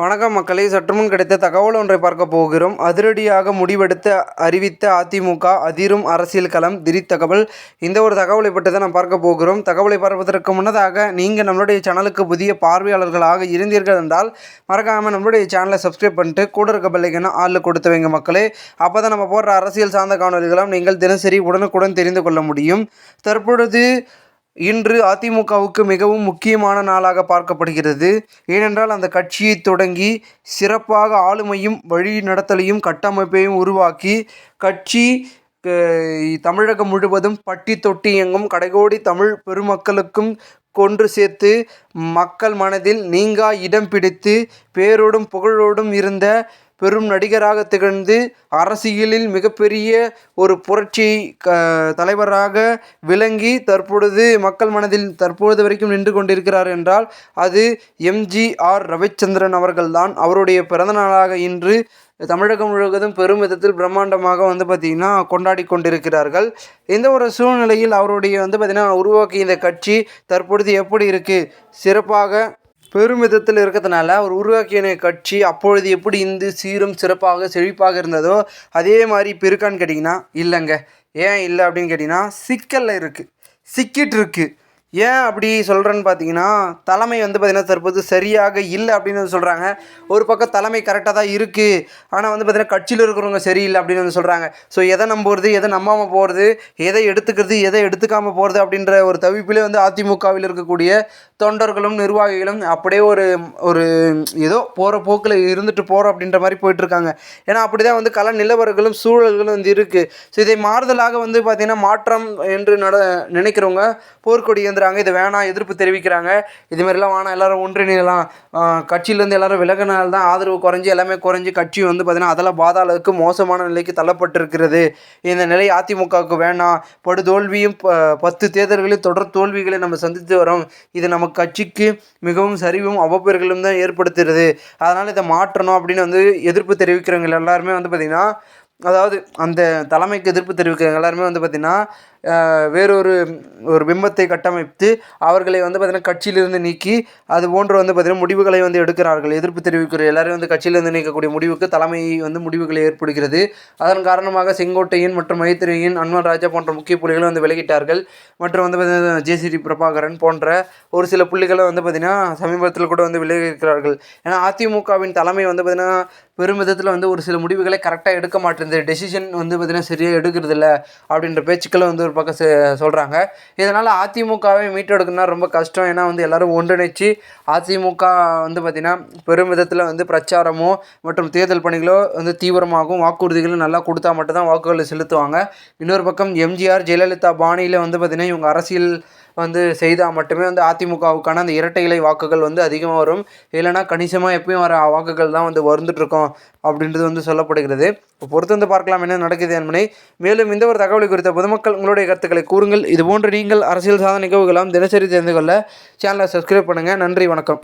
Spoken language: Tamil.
வணக்கம் மக்களை சற்றுமுன் கிடைத்த தகவல் ஒன்றை பார்க்க போகிறோம். அதிரடியாக முடிவெடுத்த அறிவித்த அதிமுக அதிரும் அரசியல் களம் திரி தகவல். இந்த ஒரு தகவலை பற்றி தான் நாம் பார்க்க போகிறோம். தகவலை பார்ப்பதற்கு முன்னதாக நீங்கள் நம்மளுடைய சேனலுக்கு புதிய பார்வையாளர்களாக இருந்தீர்கள் என்றால் மறக்காமல் நம்மளுடைய சேனலை சப்ஸ்கிரைப் பண்ணிட்டு கூட இருக்க பிள்ளைங்கன்னா ஆளில் கொடுத்து வைங்க மக்களே. அப்போ தான் நம்ம போடுற அரசியல் சார்ந்த காணொலிகளும் நீங்கள் தினசரி உடனுக்குடன் தெரிந்து கொள்ள முடியும். தற்பொழுது இன்று அதிமுகவுக்கு மிகவும் முக்கியமான நாளாக பார்க்கப்படுகிறது. ஏனென்றால் அந்த கட்சியை தொடங்கி சிறப்பாக ஆளுமையும் வழி நடத்தலையும் கட்டமைப்பையும் உருவாக்கி கட்சி தமிழகம் முழுவதும் பட்டி தொட்டி எங்கும் கடைகோடி தமிழ் பெருமக்களுக்கும் கொன்று சேர்த்து மக்கள் மனதில் நீங்கா இடம் பிடித்து பேரோடும் புகழோடும் இருந்த பெரும் நடிகராக திகழ்ந்து அரசியலில் மிகப்பெரிய ஒரு புரட்சி க தலைவராக விளங்கி தற்பொழுது மக்கள் மனதில் தற்பொழுது வரைக்கும் நின்று கொண்டிருக்கிறார் என்றால் அது எம்ஜிஆர் ரவிச்சந்திரன் அவர்கள்தான். அவருடைய பிறந்த நாளாக இன்று தமிழகம் முழுவதும் பெரும் விதத்தில் பிரம்மாண்டமாக வந்து பார்த்திங்கன்னா கொண்டாடி கொண்டிருக்கிறார்கள். இந்த ஒரு சூழ்நிலையில் அவருடைய வந்து பார்த்திங்கன்னா உருவாக்கிய இந்த கட்சி தற்பொழுது எப்படி இருக்குது சிறப்பாக பெருமிதத்தில் இருக்கிறதுனால அவர் உருவாக்கிய கட்சி அப்பொழுது எப்படி இந்து சீரும் சிறப்பாக செழிப்பாக இருந்ததோ அதே மாதிரி இப்போ இருக்கான்னு கேட்டிங்கன்னா இல்லைங்க. ஏன் இல்லை அப்படின்னு கேட்டிங்கன்னா சிக்கலில் இருக்குது சிக்கிட்டு இருக்குது ஏன் அப்படி சொல்கிறேன்னு பார்த்தீங்கன்னா தலைமை வந்து பார்த்திங்கன்னா தற்போது சரியாக இல்லை அப்படின்னு வந்து சொல்கிறாங்க ஒரு பக்கம் தலைமை கரெக்டாக தான் இருக்குது ஆனால் வந்து பார்த்திங்கன்னா கட்சியில் இருக்கிறவங்க சரியில்லை அப்படின்னு வந்து சொல்கிறாங்க ஸோ எதை நம்புறது எதை நம்பாமல் போகிறது எதை எடுத்துக்கிறது எதை எடுத்துக்காமல் போகிறது அப்படின்ற ஒரு தவிப்பிலே வந்து அதிமுகவில் இருக்கக்கூடிய தொண்டர்களும் நிர்வாகிகளும் அப்படியே ஒரு ஒரு ஏதோ போகிற போக்கில் இருந்துட்டு போகிறோம் அப்படின்ற மாதிரி போயிட்டுருக்காங்க ஏன்னா அப்படி தான் வந்து கல நிலவரங்களும் சூழல்களும் வந்து இருக்குது ஸோ இதை மாறுதலாக வந்து பார்த்திங்கன்னா மாற்றம் என்று நட நினைக்கிறவங்க போர்க்கொடி ஏந்துறாங்க இது வேணாம் எதிர்ப்பு தெரிவிக்கிறாங்க. இது மாதிரிலாம் வேணாம் எல்லோரும் ஒன்றிணையலாம். கட்சியிலேருந்து எல்லோரும் விலகினால் தான் ஆதரவு குறைஞ்சி எல்லாமே குறைஞ்சி கட்சி வந்து பார்த்திங்கன்னா அதெல்லாம் பாதாளவுக்கு மோசமான நிலைக்கு தள்ளப்பட்டிருக்கிறது. இந்த நிலை அதிமுகவுக்கு வேணாம். படு தோல்வியும் பத்து தேர்தல்களில் தொடர் தோல்விகளை நம்ம சந்தித்து வரோம். இது நமக்கு கட்சிக்கு மிகவும் சரிவும் அவப்பெயர்களும் தான் ஏற்படுத்துகிறது. அதனால் இதை மாற்றணும் அப்படின்னு வந்து எதிர்ப்பு தெரிவிக்கிறவங்க எல்லாருமே வந்து பார்த்திங்கன்னா அதாவது அந்த தலைமைக்கு எதிர்ப்பு தெரிவிக்கிறவங்க எல்லாருமே வந்து பார்த்திங்கன்னா வேறொரு ஒரு பிம்பத்தை கட்டமைத்து அவர்களை வந்து பார்த்திங்கன்னா கட்சியிலிருந்து நீக்கி அது போன்று வந்து பார்த்திங்கன்னா முடிவுகளை வந்து எடுக்கிறார்கள். எதிர்ப்பு தெரிவிக்கிற எல்லோரும் வந்து கட்சியிலிருந்து நீக்கக்கூடிய முடிவுக்கு தலைமை வந்து முடிவுகளை ஏற்படுகிறது. அதன் காரணமாக செங்கோட்டையன் மற்றும் மைத்திரியின் அன்வர் ராஜா போன்ற முக்கிய புள்ளிகளை வந்து விலகிட்டார்கள். மற்றும் வந்து பார்த்திங்கன்னா ஜேசிடி பிரபாகரன் போன்ற ஒரு சில புள்ளிகளை வந்து பார்த்திங்கன்னா சமீபத்தில் கூட வந்து விலகி இருக்கிறார்கள் ஏன்னா அதிமுகவின் தலைமை வந்து பார்த்திங்கன்னா பெரும் விதத்தில் வந்து ஒரு சில முடிவுகளை கரெக்டாக எடுக்க மாட்டேங்குது. டெசிஷன் வந்து பார்த்திங்கன்னா சரியாக எடுக்கிறது இல்லை அப்படின்ற பேச்சுக்களை வந்து ஒரு பக்கம் சொல்கிறாங்க இதனால் அதிமுகவை மீட்டெடுக்கணும்னா ரொம்ப கஷ்டம். ஏன்னா வந்து எல்லோரும் ஒன்றிணைச்சு அதிமுக வந்து பார்த்திங்கன்னா பெரும் விதத்தில் வந்து பிரச்சாரமோ மற்றும் தேர்தல் பணிகளோ வந்து தீவிரமாகவும் வாக்குறுதிகளும் நல்லா கொடுத்தா மட்டும்தான் வாக்குகளை செலுத்துவாங்க. இன்னொரு பக்கம் எம்ஜிஆர் ஜெயலலிதா பாணியில் வந்து பார்த்திங்கன்னா இவங்க அரசியல் வந்து செய்தால் மட்டுமே வந்து அதிமுகவுக்கான அந்த இரட்டை இலை வாக்குகள் வந்து அதிகமாக வரும். இல்லைனா கணிசமாக எப்பயும் வர வாக்குகள் தான் வந்து வந்துட்டுருக்கோம் அப்படின்றது வந்து சொல்லப்படுகிறது. இப்போ பொறுத்து வந்து பார்க்கலாம் என்ன நடக்குது என்பதை. மேலும் இந்த ஒரு தகவலை குறித்த பொதுமக்கள் உங்களுடைய கருத்துக்களை கூறுங்கள். இதுபோன்று நீங்கள் அரசியல் சாதன நிகழ்வுகளாம் தினசரி தெரிந்து கொள்ள சேனலை சப்ஸ்கிரைப் பண்ணுங்கள் நன்றி வணக்கம்.